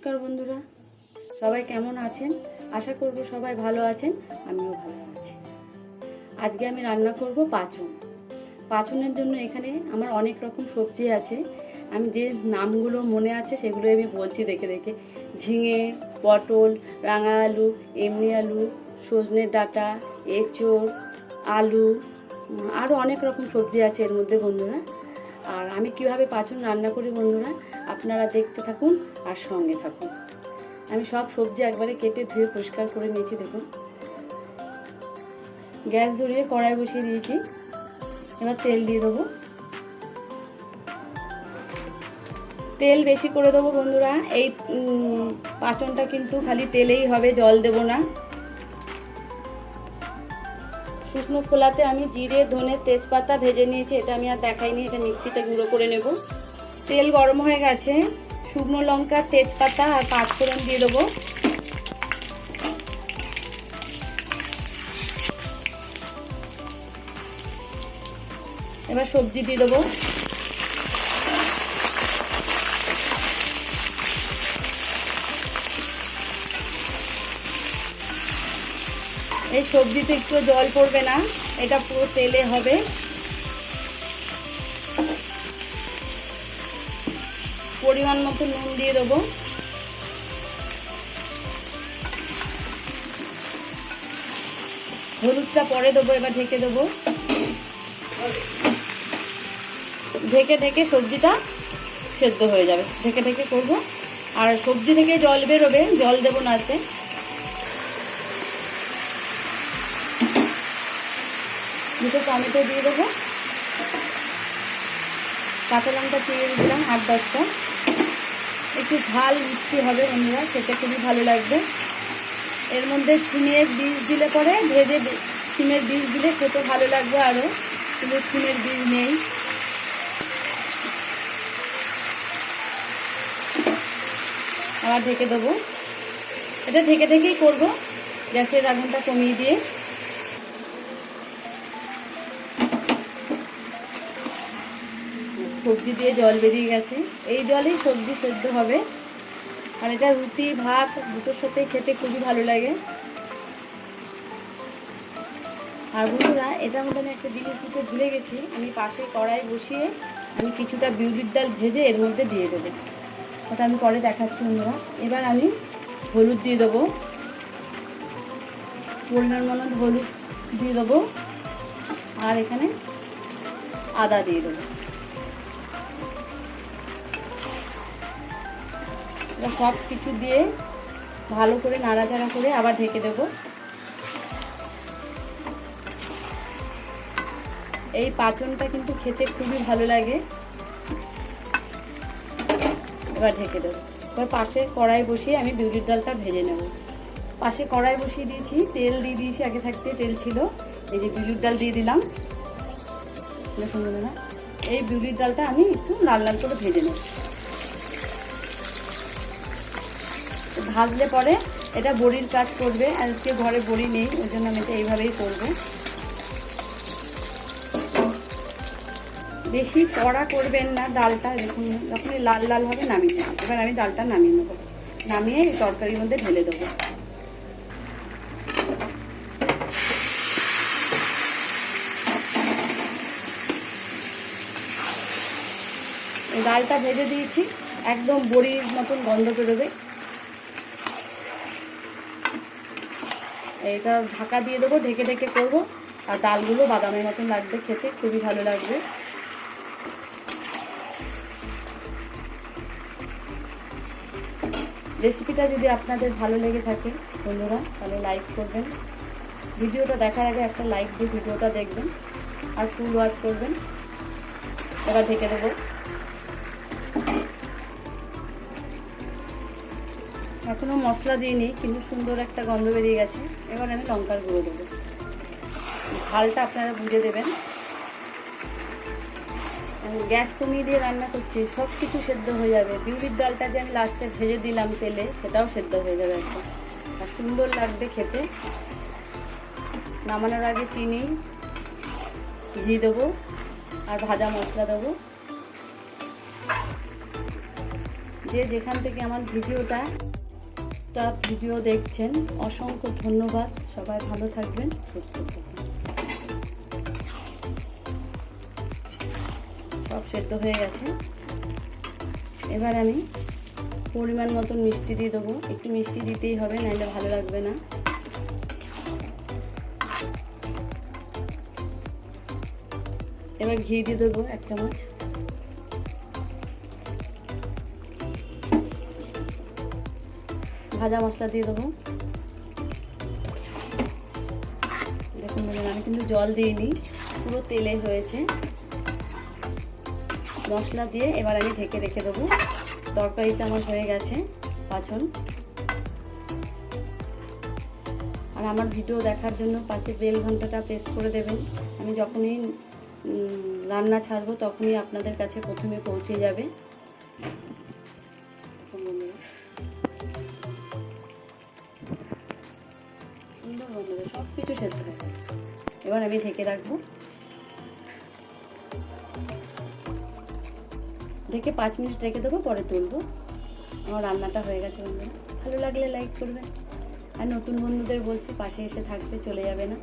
নমস্কার বন্ধুরা। সবাই কেমন আছেন? আশা করব সবাই ভালো আছেন, আমিও ভালো আছি। আজকে আমি রান্না করব পাচন। পাচনের জন্য এখানে আমার অনেক রকম সবজি আছে। আমি যে নামগুলো মনে আছে সেগুলো আমি বলছি দেখে দেখে। ঝিঙে, পটল, রাঙা আলু, এমনি আলু, সজনে ডাঁটা, এঁচোড়, আলু আরও অনেক রকম সবজি আছে এর মধ্যে বন্ধুরা। আর আমি কীভাবে পাচন রান্না করি বন্ধুরা আপনারা দেখতে থাকুন আর সঙ্গে থাকুন। আমি সব সবজি একবারে কেটে ধুয়ে পরিষ্কার করে নিয়েছি, দেখুন। গ্যাস ধরিয়ে কড়াই বসিয়ে দিয়েছি। এবার তেল দিয়ে দেবো। তেল বেশি করে দেবো বন্ধুরা। এই পাচনটা কিন্তু খালি তেলেই হবে, জল দেব না। শুকনো খোলাতে আমি জিরে, ধনে, তেজপাতা ভেজে নিয়েছি, এটা আমি আর দেখাইনি, এটা মিক্সিতে গুঁড়ো করে নেব। তেল গরম হয়ে গেছে। শুকনো লঙ্কা, তেজপাতা আর পাঁচফোড়ন দিয়ে দেবো। এবার সবজি দিয়ে দেবো। এই সবজিতে একটু জল পড়বে না, এটা পুরো তেলে হবে। পরিমাণ মতো নুন দিয়ে দেবো। হলুদটা পরে দেবো, এবার ঢেকে দেবো। ঢেকে ঢেকে সবজিটা সেদ্ধ হয়ে যাবে। ঢেকে ঢেকে করব। আর সবজি থেকে জল বেরোবে, জল দেবো না আছে দুটো টমেটো দিয়ে দেবো। কাঁচা লঙ্কা চিড়ে দিলাম, আট দশটা। একটু ঝাল মিষ্টি হবে বন্ধুরা, খেতে খুবই ভালো লাগবে। এর মধ্যে সিমের বীজ দিলে পরে ভেজে সিমের বীজ দিলে খেতে ভালো লাগবে আরও কিন্তু সিমের বীজ নেই। আবার ঢেকে দেবো। এটা ঢেকে ঢেকেই করব। গ্যাসের আগুনটা কমিয়ে দিয়ে। সবজি দিয়ে জল বেরিয়ে গেছে। এই জলেই সবজি সেদ্ধ হবে। আর এটা রুটি, ভাত দুটোর সাথে খেতে খুবই ভালো লাগে। আর বন্ধুরা, এটার মধ্যে আমি একটা জিনিস দিতে ভুলে গেছি। আমি পাশে কড়াই বসিয়ে আমি কিছুটা বিউলির ডাল ভেজে এর মধ্যে দিয়ে দেবো। ওটা আমি পরে দেখাচ্ছি বন্ধুরা। এবার আমি হলুদ দিয়ে দেবো। পরিমাণ মতো হলুদ দিয়ে দেবো। আর এখানে আদা দিয়ে দেবো। এবার সব কিছু দিয়ে ভালো করে নাড়াচাড়া করে আবার ঢেকে দেবো। এই পাচনটা কিন্তু খেতে খুবই ভালো লাগে। এবার ঢেকে দেবো। এবার পাশে কড়াই বসিয়ে আমি বিউলির ডালটা ভেজে নেব। পাশে কড়াই বসিয়ে দিয়েছি, তেল দিয়ে দিয়েছি, আগে থাকতে তেল ছিল। এই যে বিউলির ডাল দিয়ে দিলাম। দেখুন এই বিউলির ডালটা আমি একটু লাল লাল করে ভেজে নেব। ভাজলে পরে এটা বড়ির কাজ করবে, আজকে ঘরে বড়ি নেই, ওই জন্য আমি এটা এইভাবেই করব। বেশি কড়া করবেন না ডালটা দেখুন যখন লাল লাল হবে নামিয়ে নেবেন। এবার আমি ডালটা নামিয়ে নেব। নামিয়ে তরকারির মধ্যে ঢেলে দেবো। ডালটা ভেজে দিয়েছি, একদম বড়ির মতন গন্ধ বেরোবে। এটা ঢাকা দিয়ে দেবো, ঢেকে ঢেকে করব। আর ডালগুলো বাদামের মতন লাগবে খেতে, খুবই ভালো লাগবে। রেসিপিটা যদি আপনাদের ভালো লেগে থাকে, বন্ধুরা, তাহলে লাইক করবেন। ভিডিওটা দেখার আগে একটা লাইক দিয়ে ভিডিওটা দেখবেন। আর ফুল ওয়াচ করবেন। এবার ঢেকে দেবো। এখনও মশলা দিইনি, কিন্তু সুন্দর একটা গন্ধ বেরিয়ে গেছে। এবার আমি লঙ্কার গুঁড়ো দেবো। ঝালটা আপনারা বুঝে দেবেন। গ্যাস কমিয়ে দিয়ে রান্না করছি সব কিছু সেদ্ধ হয়ে যাবে। বিউলির ডালটা যে আমি লাস্টে ভেজে দিলাম তেলে, সেটাও সেদ্ধ হয়ে যাবে একদম আর সুন্দর লাগবে খেতে। নামানোর আগে চিনি ঘি দেবো আর ভাজা মশলা দেবো। যে যেখান থেকে আমার ভিডিওটা টা ভিডিও দেখছেন। অসংখ্য ধন্যবাদ। সবাই ভালো থাকবেন, সুস্থ থাকবেন। সব সেদ্ধ হয়ে গেছে। এবার আমি পরিমাণ মতন মিষ্টি দিয়ে দেবো। একটু মিষ্টি দিতেই হবে নাহলে ভালো লাগবে না। এবার ঘি দিয়ে দেবো এক চামচ। ভাজা মশলা দিয়ে দেবো। দেখুন বলুন আমি কিন্তু জল দিইনি, পুরো তেলে হয়েছে। মশলা দিয়ে এবার আমি ঢেকে রেখে দেবো। তরকারিটা আমার হয়ে গেছে, পাচন। আর আমার ভিডিও দেখার জন্য পাশে বেল ঘন্টাটা প্রেস করে দেবেন। আমি যখনই রান্না ছাড়বো তখনই আপনাদের কাছে প্রথমে পৌঁছে যাবে। বন্ধুরা সব কিছু সেদ্ধ হয়ে। এবার আমি ঢেকে রাখব। ঢেকে পাঁচ মিনিট রেখে দেবো, পরে তুলবো। আমার রান্নাটা হয়ে গেছে বন্ধুরা। ভালো লাগলে লাইক করবেন আর নতুন বন্ধুদের বলছি, পাশে এসে থাকবে, চলে যাবে না।